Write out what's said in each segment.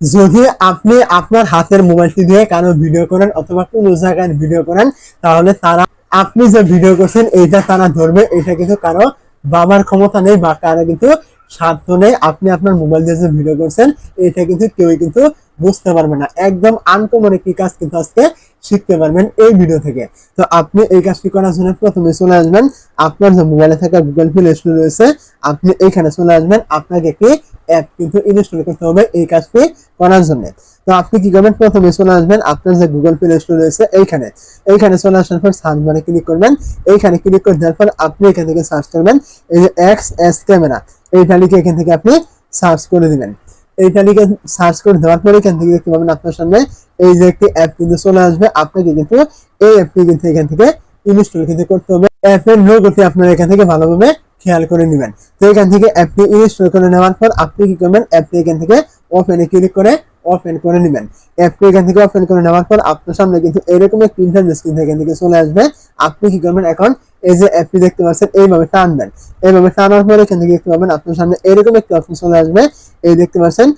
যদি আপনি আপনার হাতের মোবাইলটি দিয়ে কারও ভিডিও করেন অথবা কোনো জায়গায় ভিডিও করেন, তাহলে তারা আপনি যে ভিডিও করছেন, এইটা তারা ধরবে। এটা কিন্তু কারও বাবার ক্ষমতা নেই বা কারও কিন্তু সাধ্য নেই। আপনি আপনার মোবাইল দিয়ে যে ভিডিও করছেন এটা কিন্তু কেউই কিন্তু বুঝতে পারবেন না। একদম আনকমন একটি কাজ কিন্তু আজকে শিখতে পারবেন এই ভিডিও থেকে। তো আপনি এই কাজটি করার জন্য প্রথমে চলে আসবেন। আপনার যে মোবাইলে থাকা গুগল প্লে স্টোর রয়েছে, আপনি এইখানে চলে আসবেন। আপনাকে একটি অ্যাপ কিন্তু ইনস্টল করতে হবে এই কাজটি করার জন্য। তো আপনি কি করবেন? প্রথমে চলে আসবেন। আপনার যে গুগল প্লে স্টোর রয়েছে, এইখানে। এইখানে চলে আসার পর সার্চ বারে ক্লিক করবেন। এইখানে ক্লিক করে দেওয়ার পর আপনি এখান থেকে সার্চ করবেন। এই যে এক্স এস ক্যামেরা লিখে এখান থেকে আপনি সার্চ করে দিবেন। এইটা তালিকা সার্চ করে দেওয়ার পরে এখান থেকে দেখতে পাবেন আপনার সামনে এই যে একটি অ্যাপ কিন্তু চলে আসবে। আপনাকে কিন্তু এই অ্যাপটি কিন্তু এখান থেকে ইনস্টল কিন্তু করতে হবে। অ্যাপের লোগোটি আপনারা এখান থেকে ভালোভাবে খেয়াল করে নেবেন। তো এখান থেকে অ্যাপটি ইনস্টল করে নেওয়ার পর আপনি কি করবেন? অ্যাপটি এখান থেকে ওপেনে ক্লিক করে ওপেন করে নেবেন। অ্যাপটি এখান থেকে ওপেন করে নেওয়ার পর আপনার সামনে কিন্তু এরকম একটি ইন্টারনেট কিন্তু এখান থেকে চলে আসবে। আপনি কি করবেন এখন, এই যে অ্যাপটি দেখতে পাচ্ছেন, এইভাবে টানবেন। এইভাবে টানার পরে এখান থেকে দেখতে পাবেন, আপনার সামনে এরকম একটি অপশন চলে আসবে। এই দেখতে পাচ্ছেন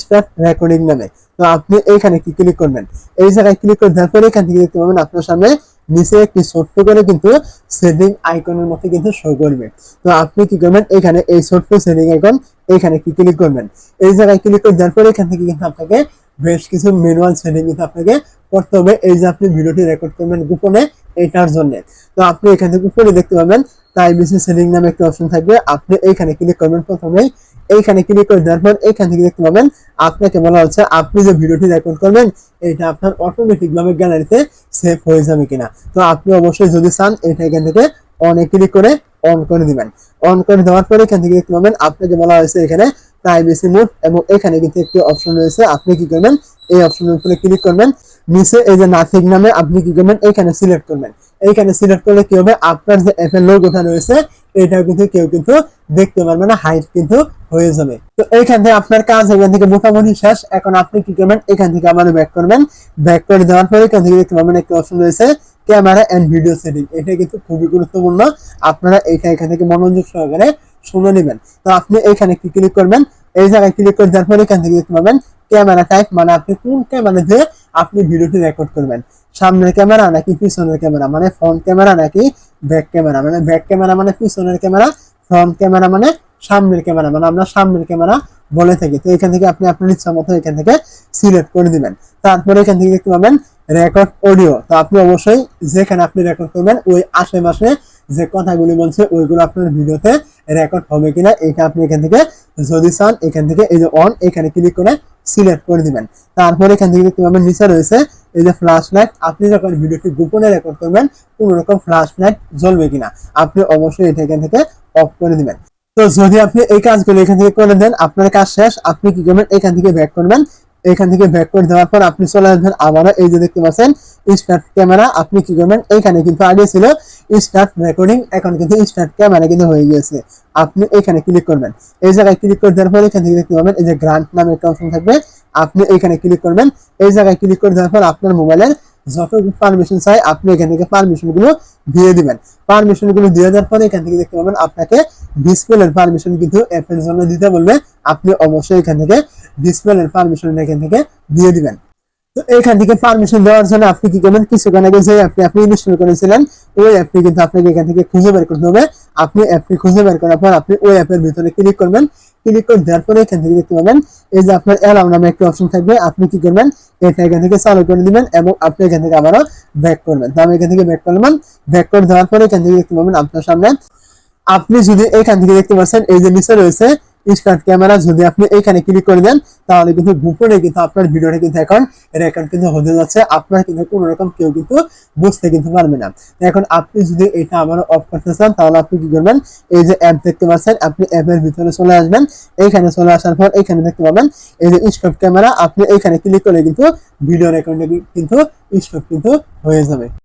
স্টার্ট রেকর্ডিং নামে। তো আপনি এইখানে কি ক্লিক করবেন? এই জায়গায় ক্লিক করে দেওয়ার পরে এখান থেকে দেখতে পাবেন, আপনার সামনে নিচে একটি ছোট্ট করে কিন্তু সেটিং আইকনের মতো কিন্তু শো করবে। তো আপনি কি করবেন? এখানে এই ছোট্ট সেটিং আইকন এখানে কি ক্লিক করবেন? এই জায়গায় ক্লিক করে দেওয়ার পরে এখান থেকে কিন্তু আপনাকে বেশ কিছু ম্যানুয়াল সেটিং কিন্তু আপনাকে করতে হবে। এই যে আপনি ভিডিওটি রেকর্ড করবেন গোপনে এইটার জন্য। তো আপনি এখান থেকে উপরে দেখতে পাবেন প্রাইভেসি সেটিং নামে একটা অপশন থাকবে। আপনি এইখানে ক্লিক করবেন প্রথমেই। এইখানে ক্লিক করে দেওয়ার পর এইখান থেকে দেখতে পাবেন, আপনাকে বলা হচ্ছে আপনি যে ভিডিওটি রেকর্ড করবেন, এটা আপনার অটোমেটিক ভাবে গ্যালারিতে সেভ হয়ে যাবে কিনা। তো আপনি অবশ্যই যদি চান, এটা এখান থেকে অনে ক্লিক করে অন করে দিবেন। অন করে দেওয়ার পরে এখান থেকে দেখতে পাবেন, আপনাকে বলা হয়েছে এখানে প্রাইভেসি মোড এবং এখানে কিন্তু একটি অপশন রয়েছে, আপনি কি করবেন? এই অপশনের উপরে ক্লিক করবেন। নিচে এই যে নাথিক নামে আপনি কি করবেন? এখানে সিলেক্ট করবেন। এইখানে সিলেক্ট করলে কি হবে? আপনার যে অ্যাপ এর লোগোটা রয়েছে এটা কিন্তু কেউ কিন্তু দেখতে পারবে না হাইট কিন্তু হয়ে যাবে। তো এইখান থেকে আপনার কাজ এখান থেকে মোটামুটি শেষ। এখন আপনি কি করবেন? এখান থেকে আবার ব্যাক করবেন। ব্যাক করে দেওয়ার পরে এখান থেকে দেখতে পাবেন একটা অপশন রয়েছে ক্যামেরা এন্ড ভিডিও সেটিং এটা কিন্তু খুবই গুরুত্বপূর্ণ। আপনারা এইটা এখান থেকে মনোযোগ সহকারে শুনে নেবেন। তো আপনি এইখানে কি ক্লিক করবেন? এই জায়গায় ক্লিক করে দেওয়ার পরে এখান থেকে দেখতে পাবেন ক্যামেরা টাইপ মানে আপনি কোন ক্যামেরা দিয়ে আপনি ভিডিওটি রেকর্ড করবেন। সামনের ক্যামেরা নাকি পিছনের ক্যামেরা? মানে ফ্রন্ট ক্যামেরা নাকি ব্যাক ক্যামেরা? মানে ব্যাক ক্যামেরা মানে পিছনের ক্যামেরা ফ্রন্ট ক্যামেরা মানে সামনের ক্যামেরা? মানে আমরা সামনের ক্যামেরা বলে থাকি। তো এখান থেকে আপনি আপনার ইচ্ছা মতো এখান থেকে সিলেক্ট করে দিবেন। তারপরে এখান থেকে দেখতে পাবেন রেকর্ড অডিও তো আপনি অবশ্যই যেখানে আপনি রেকর্ড করবেন, ওই আশেপাশে যে কথাগুলি বলছে, ওইগুলো আপনার ভিডিওতে রেকর্ড হবে কিনা, এটা আপনি এখান থেকে যদি চান, এখান থেকে এই যে অন এখানে ক্লিক করে সিলেক্ট করে দিবেন। তারপরে এখান থেকে দেখতে পাবেন, নিচে রয়েছে এই যে ফ্ল্যাশ লাইট আপনি যখন ভিডিওটি গোপনে রেকর্ড করবেন, কোন রকম ফ্ল্যাশ লাইট জ্বলবে কিনা, আপনি অবশ্যই এটা এখান থেকে অফ করে দিবেন। তো যদি আপনি এই কাজগুলো এখান থেকে করে দেন, আপনার কাজ শেষ, আপনি কি করবেন? এখান থেকে ব্যাক করবেন। এখান থেকে ব্যাক করে দেওয়ার পর আপনি চলে আসবেন, আবারও এই যে দেখতে পাচ্ছেন স্টার্ট ক্যামেরা আপনি কি করবেন? এইখানে কিন্তু আগে ছিল স্টার্ট রেকর্ডিং এখন কিন্তু স্টার্ট ক্যামেরা কিন্তু হয়ে গিয়েছে। আপনি এখানে ক্লিক করবেন। এই জায়গায় ক্লিক করে দেওয়ার পর এখান থেকে দেখতে পাবেন, এই যে গ্রান্ট নামে একটা অপশন থাকবে। আপনি এখানে ক্লিক করবেন। এই জায়গায় ক্লিক করে দেওয়ার পর আপনার মোবাইলের যত পারমিশন চাই, আপনি এখান থেকে পারমিশনগুলো দিয়ে দিবেন। পারমিশনগুলো দিয়ে দেওয়ার পরে এখান থেকে দেখতে পাবেন, আপনাকে ডিসপ্লের পারমিশন কিন্তু অ্যাপের জন্য দিতে বলবে আপনি অবশ্যই এখান থেকে ডিসপ্লের পারমিশন এখান থেকে দিয়ে দিবেন। তো থেকে পারমিশন দেওয়ার জন্য আপনি কি করবেন? আগে যে অ্যাপটি আপনি ইনস্টল করেছিলেন, ওই অ্যাপটি কিন্তু আপনাকে এখান থেকে খুঁজে বের করতে হবে। আপনি অ্যাপটি খুঁজে বের করার পর আপনি ওই অ্যাপের ভিতরে ক্লিক করবেন। ক্লিক করে দেওয়ার পরে এখান থেকে দেখতে পাবেন, এই যে আপনার নামে অপশন থাকবে। আপনি কি করবেন? এটা এখান থেকে চালু করে দিবেন এবং আপনি এখান থেকে আবারও ব্যাক করবেন। তো আমি এখান থেকে ব্যাক করলাম। ব্যাক করে দেওয়ার পরে এখান থেকে দেখতে পাবেন আপনার সামনে। আপনি যদি এখান থেকে দেখতে পাচ্ছেন, এই যে নিচে রয়েছে স্টার্ট ক্যামেরা যদি আপনি এখানে ক্লিক করে দেন, তাহলে কিন্তু গোপনে কিন্তু আপনার ভিডিওটা কিন্তু এখন রেকর্ড কিন্তু হতে যাচ্ছে। আপনার কিন্তু কোনো রকম কেউ কিন্তু বুঝতে কিন্তু পারবে না। এখন আপনি যদি এটা আবার অফ করতে চান, তাহলে আপনি কি করবেন? এই যে অ্যাপ দেখতে পাচ্ছেন, আপনি অ্যাপের ভিতরে চলে আসবেন। এইখানে চলে আসার পর এখানে দেখতে পাবেন, এই যে স্টপ ক্যামেরা আপনি এইখানে ক্লিক করে কিন্তু ভিডিও রেকর্ডিং কিন্তু স্টপ কিন্তু হয়ে যাবে।